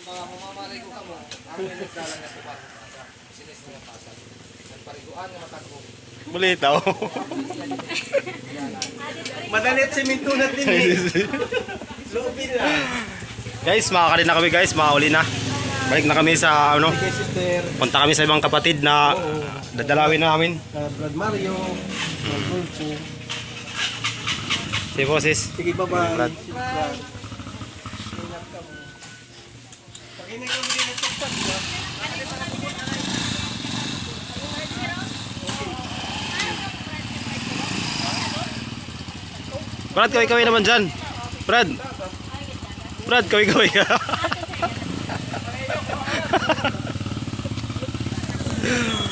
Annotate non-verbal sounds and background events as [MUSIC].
mga mamamarigo ka mo, ang nagdalang na pasa. Sinis na pasa. Nagpariguan nga matagong. Bulitaw. Madalit simintunat din eh. Loobin na. guys, makakali na kami guys. Makauli na. Balik na kami sa ano. Punta kami sa ibang kapatid na dadalawin namin. Uh, Brad Mario. Brad. Si boses. Sige, bye-bye. Brad. Si Brad. Brad, kaway-kaway naman dyan. Brad. Brad, kaway-kaway ka. -kaway. [LAUGHS]